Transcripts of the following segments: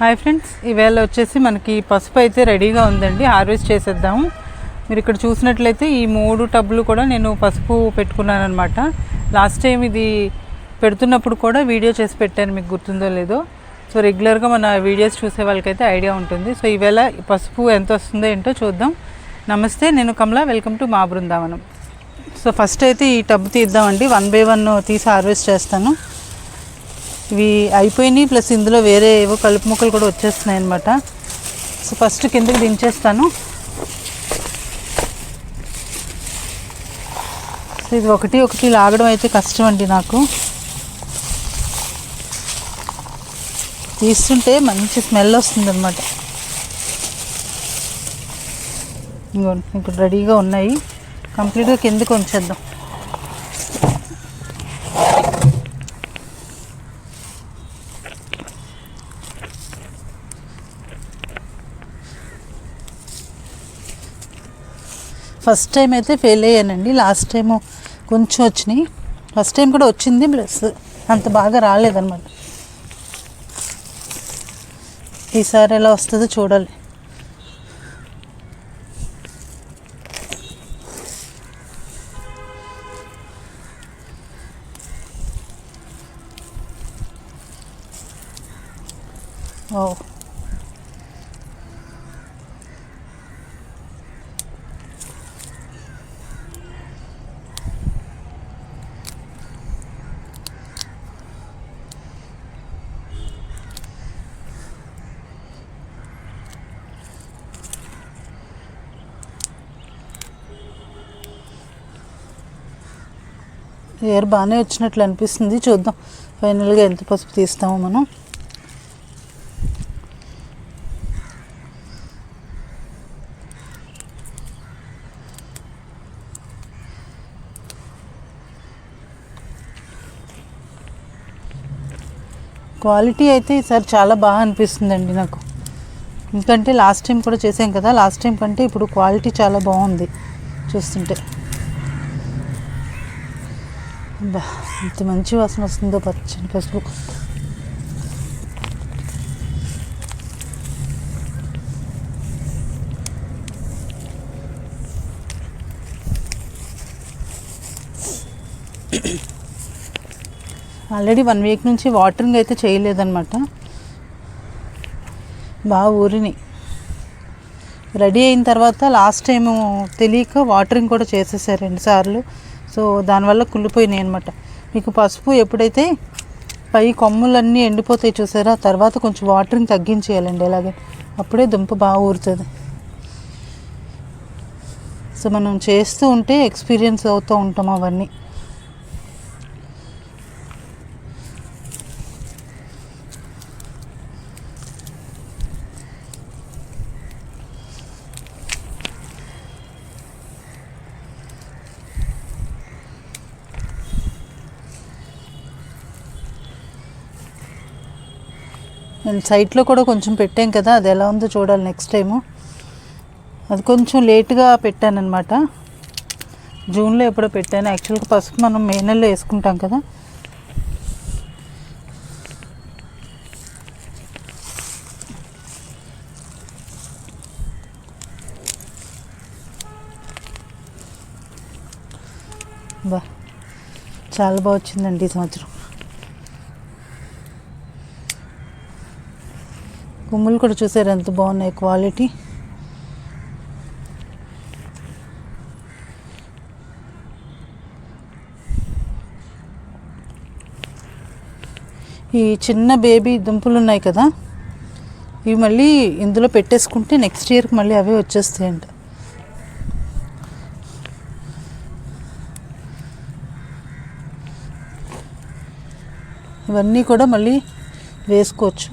Hi friends ఈవేళ వచ్చేసి మనకి పసుపు అయితే రెడీగా ఉందండి హార్వెస్ట్ చేసేద్దాము. మీరు ఇక్కడ చూసినట్లయితే ఈ మూడు టబ్బులు కూడా నేను పసుపు పెట్టుకున్నాను అనమాట లాస్ట్ టైం ఇది పెడుతున్నప్పుడు కూడా వీడియో చేసి పెట్టాను మీకు గుర్తుందో లేదో. సో రెగ్యులర్గా మన వీడియోస్ చూసే వాళ్ళకైతే ఐడియా ఉంటుంది. సో ఈవేళ పసుపు ఎంత వస్తుందో ఏంటో చూద్దాం. నమస్తే నేను కమలా వెల్కమ్ టు మా బృందావనం. సో ఫస్ట్ అయితే ఈ టబ్ తీద్దామండి వన్ బై వన్ తీసి హార్వెస్ట్ చేస్తాను. ఇవి అయిపోయినాయి ప్లస్ ఇందులో వేరే ఏవో కలుపు మొక్కలు కూడా వచ్చేస్తున్నాయి అనమాట సో ఫస్ట్ కిందకి దించేస్తాను. సో ఇది ఒకటి ఒకటి లాగడం అయితే కష్టం అండి నాకు. తీస్తుంటే మంచి స్మెల్ వస్తుంది అనమాట ఇంకోండి ఇప్పుడు రెడీగా ఉన్నాయి. కంప్లీట్గా కిందకి ఉంచేద్దాం. ఫస్ట్ టైం అయితే ఫెయిల్ అయ్యానండి. లాస్ట్ టైము కొంచెం వచ్చినాయి. ఫస్ట్ టైం కూడా వచ్చింది ప్లస్ అంత బాగా రాలేదన్నమాట. ఈసారి ఎలా వస్తుందో చూడాలి. ఎయిర్ బాగానే వచ్చినట్లు అనిపిస్తుంది. చూద్దాం. ఫైనల్గా ఎంత పసుపు తీస్తామో మనం. క్వాలిటీ అయితే ఈసారి చాలా బాగా అనిపిస్తుందండి నాకు. ఎందుకంటే లాస్ట్ టైం కూడా చేసాం కదా. లాస్ట్ టైం కంటే ఇప్పుడు క్వాలిటీ చాలా బాగుంది చూస్తుంటే. బా ఇంత మంచి వాసన వస్తుందో పచ్చని పసుపు. ఆల్రెడీ వన్ వీక్ నుంచి వాటరింగ్ అయితే చేయలేదన్నమాట. బాగా ఊరిని. రెడీ అయిన తర్వాత లాస్ట్ టైం తెలియక వాటరింగ్ కూడా చేసేసారు రెండుసార్లు సో దానివల్ల కుళ్ళిపోయినాయి అనమాట మీకు పసుపు ఎప్పుడైతే పై కొమ్ములన్నీ ఎండిపోతాయి చూసారా తర్వాత కొంచెం వాటరింగ్ తగ్గించేయాలండి అలాగే. అప్పుడే దుంప బాగా ఊరుతుంది. సో మనం చేస్తూ ఉంటే ఎక్స్పీరియన్స్ అవుతూ ఉంటాం అవన్నీ. సైట్లో కూడా కొంచెం పెట్టాం కదా అది ఎలా ఉందో చూడాలి నెక్స్ట్ టైము. అది కొంచెం లేట్గా పెట్టానమాట జూన్లో ఎప్పుడో పెట్టాను. యాక్చువల్గా పసుపు మనం మే నెలలో వేసుకుంటాం కదా. బా చాలా బాగా వచ్చిందండి ఈ సంవత్సరం. కొమ్ములు కూడా చూసారు ఎంత బాగున్నాయి క్వాలిటీ. ఈ చిన్న బేబీ దుంపలు ఉన్నాయి కదా ఇవి మళ్ళీ ఇందులో పెట్టేసుకుంటే నెక్స్ట్ ఇయర్కి మళ్ళీ అవే వచ్చేస్తాయంట. ఇవన్నీ కూడా మళ్ళీ వేసుకోవచ్చు.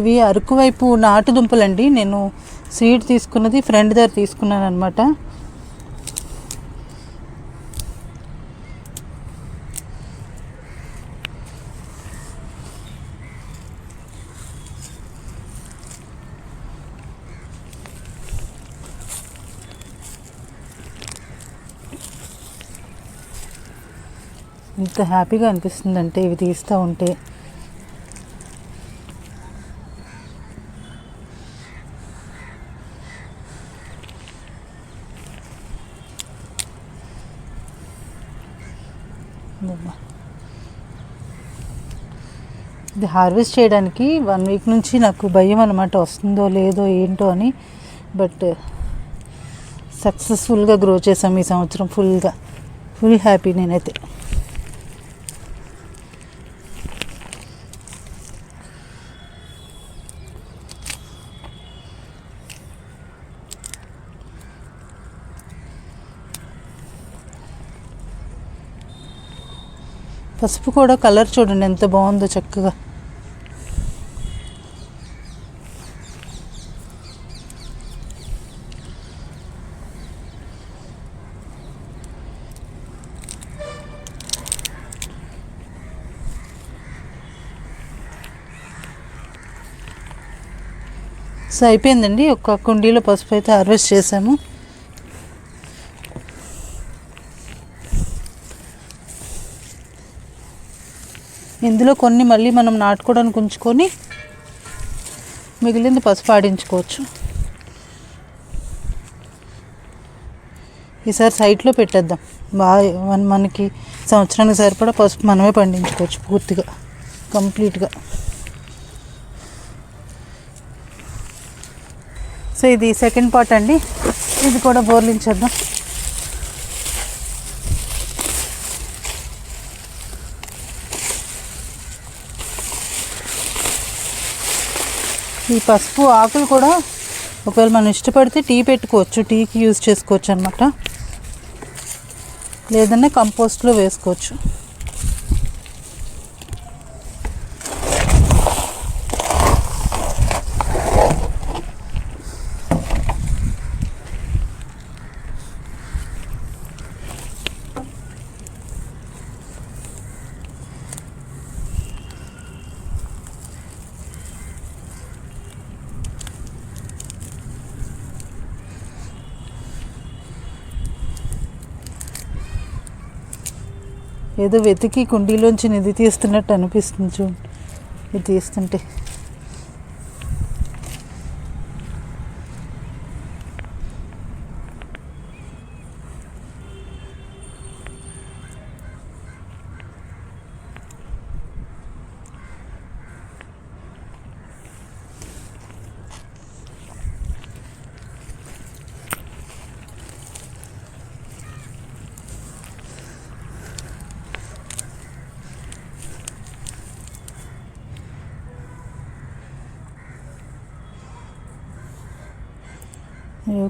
ఇవి అరకు వైపు నాటు దుంపలండి. నేను సీడ్ తీసుకున్నది ఫ్రెండ్ దగ్గర తీసుకున్నాను అనమాట ఎంత హ్యాపీగా అనిపిస్తుందంటే ఇవి తీస్తూ ఉంటే అబ్బా. ఇది హార్వెస్ట్ చేయడానికి వన్ వీక్ నుంచి నాకు భయం అనమాట వస్తుందో లేదో ఏంటో అని. బట్ సక్సెస్ఫుల్గా గ్రో చేసాం ఈ సంవత్సరం ఫుల్గా. ఫుల్ హ్యాపీ నేనైతే. పసుపు కూడా కలర్ చూడండి ఎంత బాగుందో చక్కగా. సో అయిపోయిందండి. ఒక కుండీలో పసుపు అయితే హార్వెస్ట్ చేసాము. ఇందులో కొన్ని మళ్ళీ మనం నాటుకోవడానికి ఉంచుకొని మిగిలింది పసుపు ఆడించుకోవచ్చు. ఈసారి సైట్లో పెట్టేద్దాం. బాగా మనకి సంవత్సరానికి సరిపడా పసుపు మనమే పండించుకోవచ్చు పూర్తిగా కంప్లీట్గా. సో ఇది సెకండ్ పార్ట్ అండి. ఇది కూడా బోర్లించేద్దాం. ఈ పసుపు ఆకులు కూడా ఒకవేళ మనం ఇష్టపడితే టీ పెట్టుకోవచ్చు టీకి యూజ్ చేసుకోవచ్చు అనమాట లేదన్నా కంపోస్ట్లో వేసుకోవచ్చు. ఏదో వెతికి కుండీలోంచి నిధి తీస్తున్నట్టు అనిపిస్తుంది చూడండి ఇది తీస్తుంటే.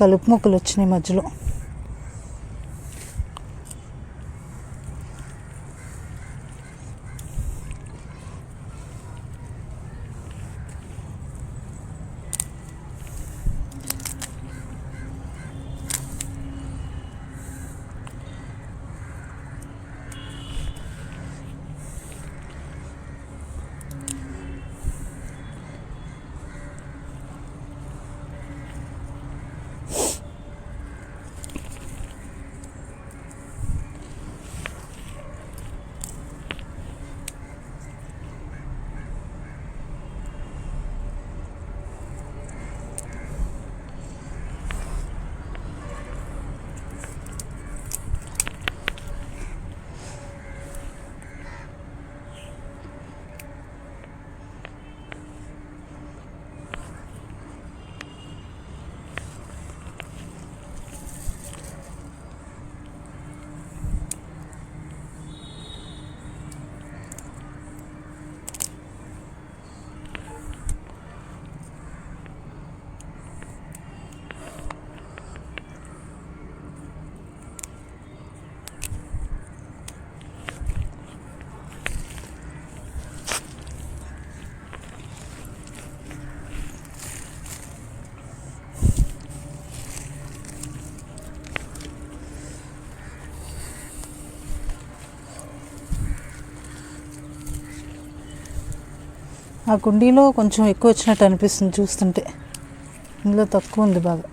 కలుపు మొక్కలు వచ్చినాయి మధ్యలో. ఆ కుండీలో కొంచెం ఎక్కువ వచ్చినట్టు అనిపిస్తుంది చూస్తుంటే. ఇందులో తక్కువ ఉంది బాగా.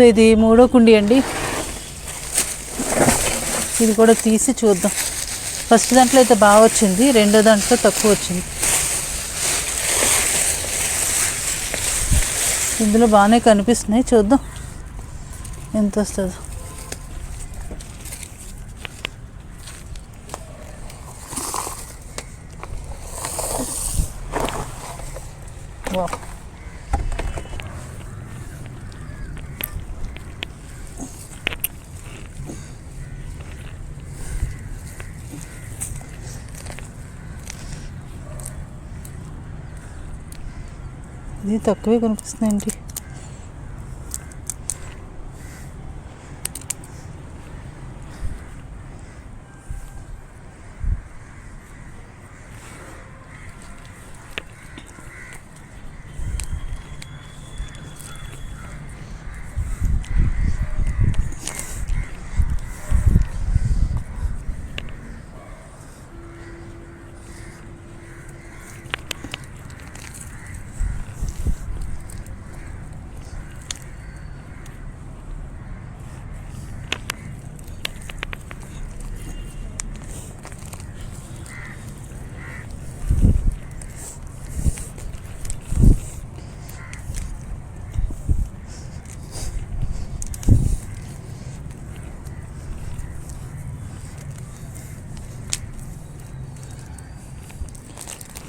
సో ఇది మూడో కుండి అండి. ఇది కూడా తీసి చూద్దాం. ఫస్ట్ దాంట్లో అయితే బాగా వచ్చింది రెండో దాంట్లో తక్కువ వచ్చింది. ఇందులో బాగానే కనిపిస్తున్నాయి చూద్దాం. ఎంత వస్తుందో. ఇది తక్కువే కనిపిస్తుందండి.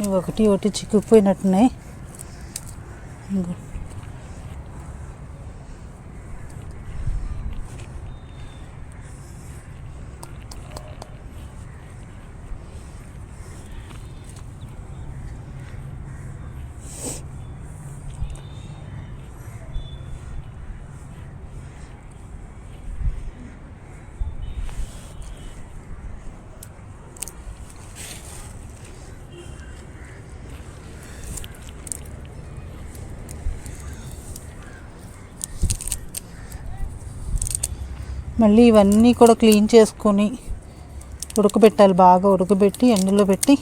ఇవి ఒకటి ఒకటి చిక్కుపోయినట్టున్నాయి ఇంకో. మళ్ళీ ఇవన్నీ కూడా క్లీన్ చేసుకొని ఉడకబెట్టాలి బాగా ఉడకబెట్టి ఎండలో పెట్టి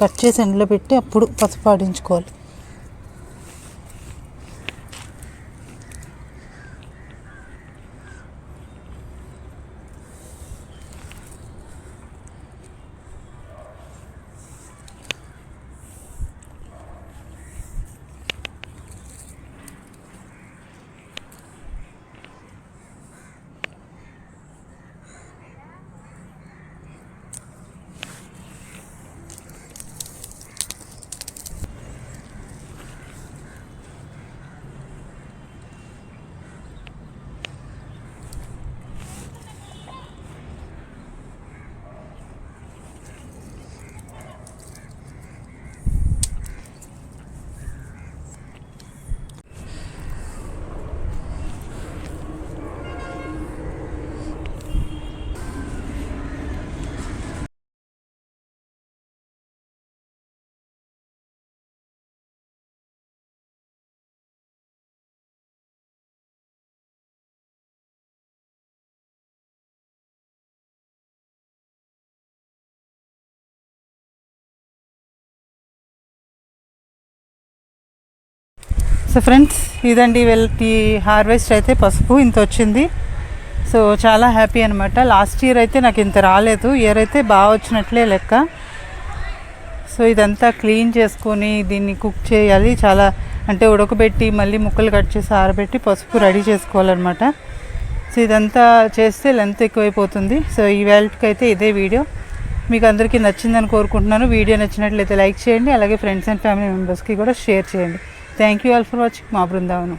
కట్ చేసి ఎండలో పెట్టి అప్పుడు పసుపు ఆడించుకోవాలి. So friends. ఇదండి వెల్కి హార్వెస్ట్ అయితే పసుపు ఇంత వచ్చింది. సో చాలా హ్యాపీ అనమాట లాస్ట్ ఇయర్ అయితే నాకు ఇంత రాలేదు. ఇయర్ అయితే బాగా వచ్చినట్లే లెక్క. సో ఇదంతా క్లీన్ చేసుకొని దీన్ని కుక్ చేయాలి. చాలా అంటే ఉడకబెట్టి మళ్ళీ ముక్కలు కట్ చేసి ఆరబెట్టి పసుపు రెడీ చేసుకోవాలన్నమాట. సో ఇదంతా చేస్తే లెంత్ ఎక్కువైపోతుంది. సో ఈ వేళకి అయితే ఇదే వీడియో. మీకు అందరికీ నచ్చిందని కోరుకుంటున్నాను. వీడియో నచ్చినట్లయితే లైక్ చేయండి. అలాగే ఫ్రెండ్స్ అండ్ ఫ్యామిలీ మెంబర్స్కి కూడా షేర్ చేయండి. Thank you all for watching మా బృందావనం.